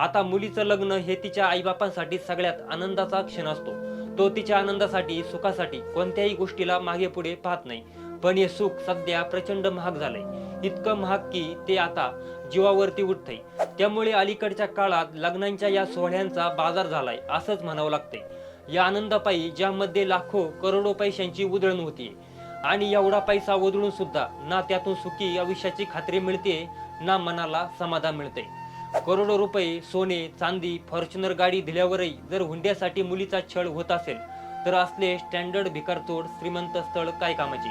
आता मुलीचं लग्न हे तिच्या आईबापांसाठी सगळ्यात आनंदाचा क्षण असतो. तो तिच्या आनंदासाठी सुखासाठी कोणत्याही गोष्टीला मागे पुढे पाहत नाही. पण हे सुख सध्या प्रचंड महाग झालंय. इतकं महाग की ते आता जीवावरती उठतंय. त्यामुळे अलीकडच्या काळात लग्नांच्या या सोहळ्यांचा बाजार झालाय असंच म्हणावं लागतंय. या आनंदापायी ज्यामध्ये लाखो करोडो पैशांची उधळण होतीये. आणि एवढा पैसा उधळून सुद्धा ना त्यातून सुखी आयुष्याची खात्री मिळते ना मनाला समाधान मिळते करोडो रुपये सोने चांदी फॉर्च्युनर गाडी दिल्यावरही जर हुंड्यासाठी मुलीचा छळ होत असेल तर असले स्टँडर्ड भिकारचोड श्रीमंत स्थळ काय कामाचे?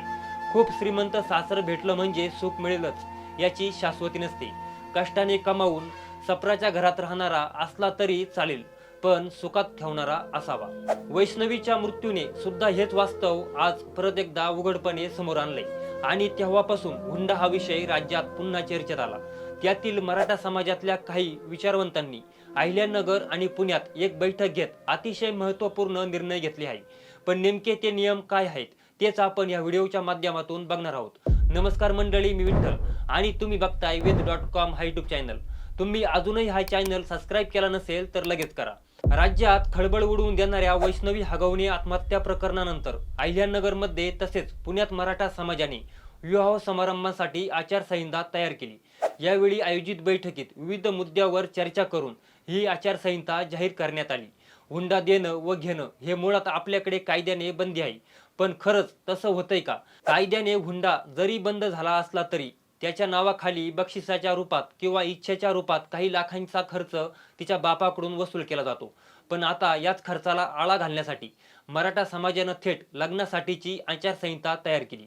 खूप श्रीमंत सासर भेटलं म्हणजे सुख मिळेलच याची शाश्वती नसते. कष्टाने कमावून सपराच्या घरात राहणारा असला तरी चालेल पण सुखात ठेवणारा असावा. वैष्णवीच्या मृत्यूने सुद्धा हेच वास्तव आज परत एकदा उघडपणे समोर आणले आणि तेव्हापासून हुंडा हा विषय राज्यात पुन्हा चर्चेत आला. त्यातील मराठा समाजातल्या काही विचारवंतांनी अहिल्यानगर आणि पुण्यात एक बैठक घेत अतिशय महत्त्वपूर्ण निर्णय घेतले आहे. पण नेमके ते नियम काय आहेत तेच आपण या व्हिडिओच्या माध्यमातून बघणार आहोत. नमस्कार मंडळी मी विठ्ठल आणि तुम्ही बघताय वेद डॉट कॉम हा युट्यूब चॅनल. तुम्ही अजूनही हा चॅनल सबस्क्राईब केला नसेल तर लगेच करा. राज्यात खळबळ उडवून देणाऱ्या वैष्णवी हगवणे आत्महत्या प्रकरणानंतर अहिल्यानगरमध्ये तसेच पुण्यात मराठा समाजाने विवाह समारंभासाठी आचारसंहिता तयार केली. यावेळी आयोजित बैठकीत विविध मुद्द्यावर चर्चा करून ही आचारसंहिता जाहीर करण्यात आली. हुंडा देणं व घेणं हे मुळात आपल्याकडे कायद्याने बंदी आहे. पण खरंच तसं होतंय का? कायद्याने हुंडा जरी बंद झाला असला तरी त्याच्या नावाखाली बक्षिसाच्या रूपात किंवा इच्छेच्या रूपात काही लाखांचा खर्च तिच्या बापाकडून वसूल केला जातो. पण आता याच खर्चाला आळा घालण्यासाठी मराठा समाजानं थेट लग्नासाठीची आचारसंहिता तयार केली.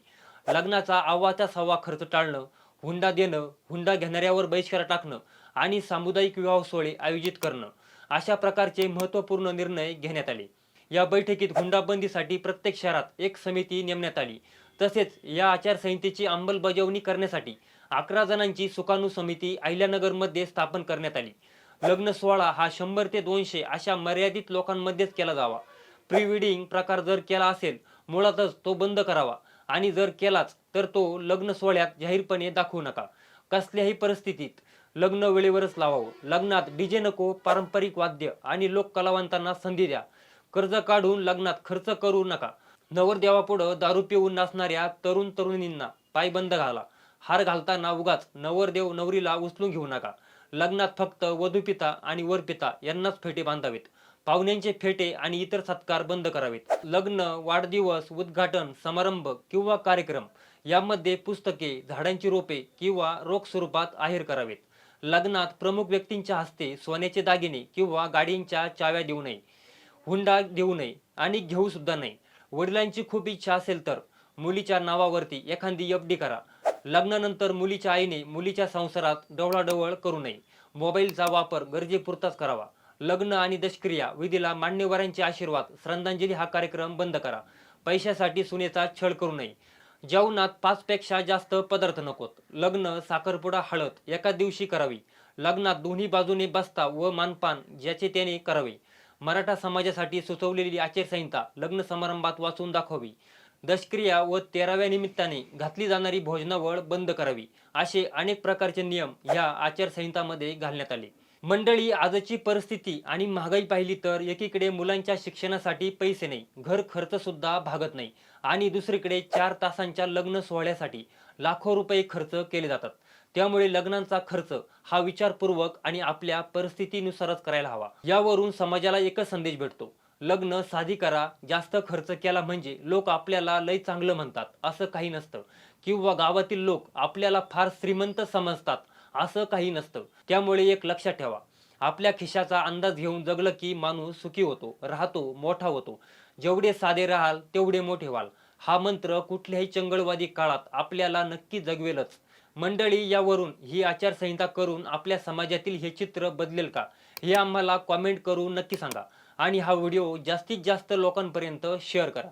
लग्नाचा आव्हाचा सव्वा खर्च टाळणं हुंडा देणं हुंडा घेणाऱ्यावर बहिष्कार टाकणं आणि सामुदायिक विवाह सोहळे आयोजित करणं अशा प्रकारचे महत्त्वपूर्ण निर्णय घेण्यात आले. या बैठकीत हुंडाबंदीसाठी प्रत्येक शहरात एक समिती नेमण्यात आली. तसेच या आचारसंहितेची अंमलबजावणी करण्यासाठी अकरा जणांची सुकाणू समिती अहिल्यानगरमध्ये स्थापन करण्यात आली. लग्न सोहळा हा शंभर ते दोनशे अशा मर्यादित लोकांमध्येच केला जावा. प्री वेडिंग प्रकार जर केला असेल मुळातच तो बंद करावा आणि जर केलाच तर तो लग्न सोहळ्यात जाहीरपणे दाखवू नका. कसल्याही परिस्थितीत लग्न वेळेवरच लावावं. लग्नात डीजे नको पारंपरिक वाद्य आणि लोक कलावंतांना संधी द्या. कर्ज काढून लग्नात खर्च करू नका. नवरदेवापुढं दारू पिऊन नाचणाऱ्या तरुण तरुणींना पायबंद घाला. हार घालताना उगाच नवरदेव नवरीला उचलून घेऊ नका. लग्नात फक्त वधूपिता आणि वरपिता यांनाच फेटे बांधावेत. पाहुण्यांचे फेटे आणि इतर सत्कार बंद करावेत. लग्न वाढदिवस उद्घाटन समारंभ किंवा कार्यक्रम यामध्ये पुस्तके झाडांची रोपे किंवा रोख स्वरूपात आहेर करावेत. लग्नात प्रमुख व्यक्तींच्या हस्ते सोन्याचे दागिने किंवा गाडींच्या चाव्या देऊ नये हुंडा देऊ नये आणि घेऊ सुद्धा नाही वडिलांची खूप इच्छा असेल तर मुलीच्या नावावरती एखादी एफडी करा. लग्नानंतर मुलीच्या आईने मुलीच्या संसारात डवळाडवळ करू नये. मोबाईलचा वापर गरजेपुरताच करावा. लग्न आणि दशक्रिया विधीला मान्यवरांचे आशीर्वाद श्रद्धांजली हा कार्यक्रम बंद करा. पैशासाठी सुनेचा छळ करू नये. जेवणात पाचपेक्षा जास्त पदार्थ नकोत. लग्न साखरपुडा हळद एका दिवशी करावी. लग्नात दोन्ही बाजूने बसता व मानपान ज्याचे त्याने करावे. मराठा समाजासाठी सुचवलेली आचारसंहिता लग्न समारंभात वाचून दाखवावी. दशक्रिया व तेराव्या निमित्ताने घातली जाणारी भोजनावळ बंद करावी. असे अनेक प्रकारचे नियम या आचारसंहितामध्ये घालण्यात आले. मंडळी आजची परिस्थिती आणि महागाई पाहिली तर एकीकडे मुलांच्या शिक्षणासाठी पैसे नाही घर खर्च सुद्धा भागत नाही आणि दुसरीकडे चार तासांच्या लग्न सोहळ्यासाठी लाखो रुपये खर्च केले जातात. त्यामुळे लग्नांचा खर्च हा विचारपूर्वक आणि आपल्या परिस्थितीनुसारच करायला हवा. यावरून समाजाला एकच संदेश भेटतो. लग्न साधी करा जास्त खर्च केला म्हणजे लोक आपल्याला लय चांगलं म्हणतात असं काही नसतं. किंवा गावातील लोक आपल्याला फार श्रीमंत समजतात असं काही नसतं. त्यामुळे एक लक्षात ठेवा. आपल्या खिशाचा अंदाज घेऊन जगलं की माणूस सुखी होतो राहतो मोठा होतो. जेवढे साधे राहाल तेवढे मोठे व्हाल. हा मंत्र कुठल्याही चंगळवादी काळात आपल्याला नक्की जगवेलच. मंडळी यावरून ही आचारसंहिता करून आपल्या समाजातील हे चित्र बदलेल का? हे आम्हाला कॉमेंट करून नक्की सांगा. आणि हा व्हिडिओ जास्तीत जास्त लोकांपर्यंत शेअर करा.